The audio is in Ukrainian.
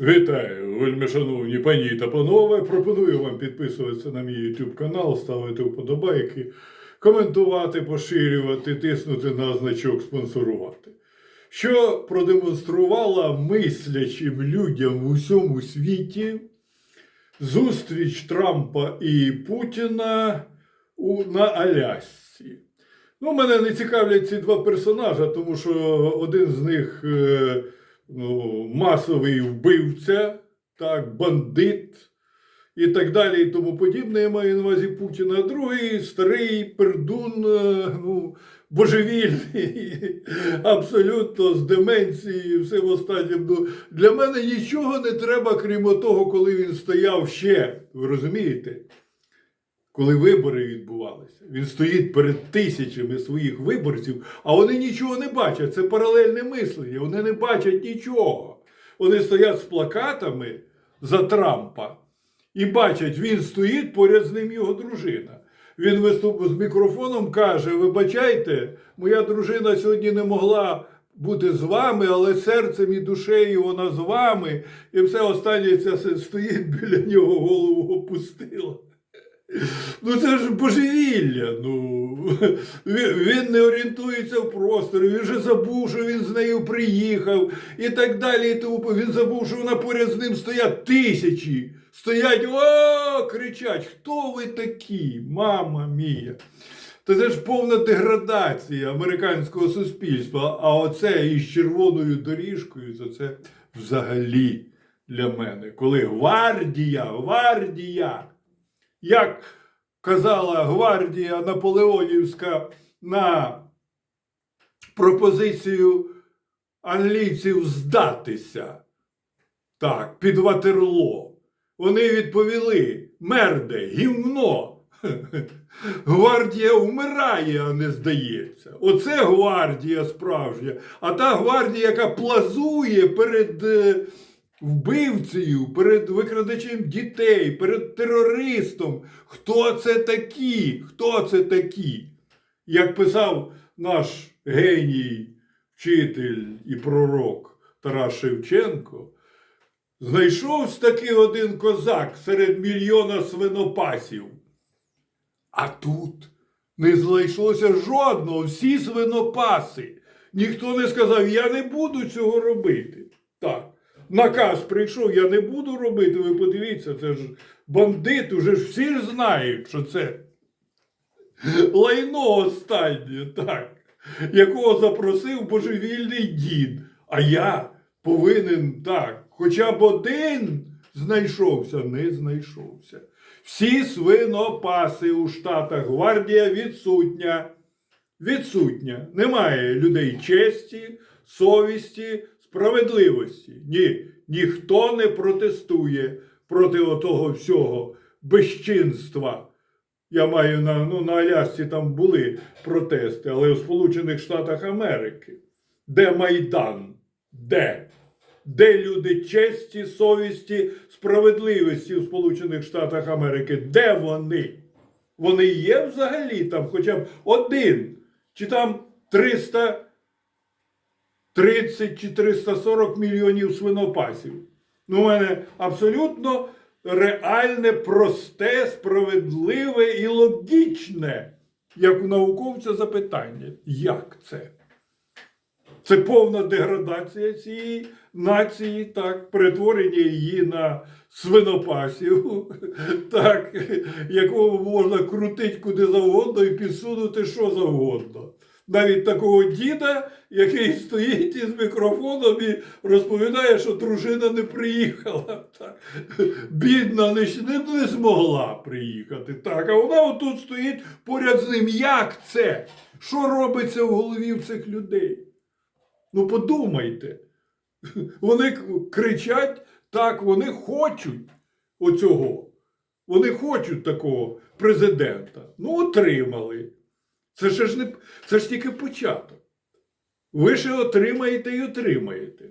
Вітаю, вельми шановні пані та панове. Пропоную вам підписуватися на мій YouTube канал, ставити вподобайки, коментувати, поширювати, тиснути на значок спонсорувати. Що продемонструвала мислячим людям в усьому світі зустріч Трампа і Путіна у, на Алясці. Ну, мене не цікавлять ці два персонажа, тому що один з них е, масовий вбивця, так, бандит і так далі, і тому подібне. Я маю на увазі Путіна. А другий старий пердун, е, ну, божевільний, абсолютно з деменцією всім останнім. Ну, для мене нічого не треба, крім того, коли він стояв ще. Ви розумієте? Коли вибори відбувалися. Він стоїть перед тисячами своїх виборців, а вони нічого не бачать. Це паралельне мислення. Вони не бачать нічого. Вони стоять з плакатами за Трампа і бачать, він стоїть поряд з ним його дружина. Він виступ з мікрофоном каже: Вибачайте, моя дружина сьогодні не могла бути з вами, але серцем і душею вона з вами. І все останнє стоїть біля нього, голову опустила. Ну це ж божевілля. Ну він, не орієнтується в просторі, він вже забув, що він з нею приїхав і так далі. І тому він забув, що вона поряд з ним стоять тисячі. Стоять, о, кричать, хто ви такі, мама мія. Та це ж повна деградація американського суспільства. А оце із червоною доріжкою, то це взагалі для мене. Коли гвардія, гвардія як казала гвардія Наполеонівська на пропозицію англійців здатися так, під Ватерло. Вони відповіли: мерде, гівно. Гвардія вмирає, а не здається. Оце гвардія справжня. А та гвардія, яка плазує перед е, вбивцею, перед викрадачем дітей, перед терористом. Хто це такі? Хто це такі? Як писав наш геній, вчитель і пророк Тарас Шевченко, знайшовся таки один козак серед мільйона свинопасів. А тут не знайшлося жодного, всі свинопаси. Ніхто не сказав, я не буду цього робити. Так, наказ прийшов, я не буду робити. Ви подивіться, це ж бандит, уже ж всі ж знають, що це лайно останнє, так, якого запросив божевільний дід. А я повинен так, хоча б один знайшовся, не знайшовся. Всі свинопаси у Штатах, гвардія відсутня. Відсутня. Немає людей честі, совісті, справедливості. Ні, ніхто не протестує проти отого всього безчинства. Я маю на, ну, на Алясці там були протести, але у Сполучених Штатах Америки. Де Майдан? Де? Де люди честі, совісті, справедливості у Сполучених Штатах Америки? Де вони? Вони є взагалі там хоча б один, чи там 330 чи 340 мільйонів свинопасів. Ну, у мене абсолютно реальне, просте, справедливе і логічне, як у науковця, запитання. Як це? Це повна деградація цієї нації, так, перетворення її на свинопасів, так, якого можна крутити куди завгодно і підсунути що завгодно. Навіть такого діда, який стоїть із мікрофоном і розповідає, що дружина не приїхала. Так. Бідна не, не, змогла приїхати. Так, а вона отут стоїть поряд з ним. Як це? Що робиться в голові в цих людей? Ну подумайте. Вони кричать так, вони хочуть оцього. Вони хочуть такого президента. Ну, отримали. Це ж не це ж тільки початок. Ви ще отримаєте і отримаєте.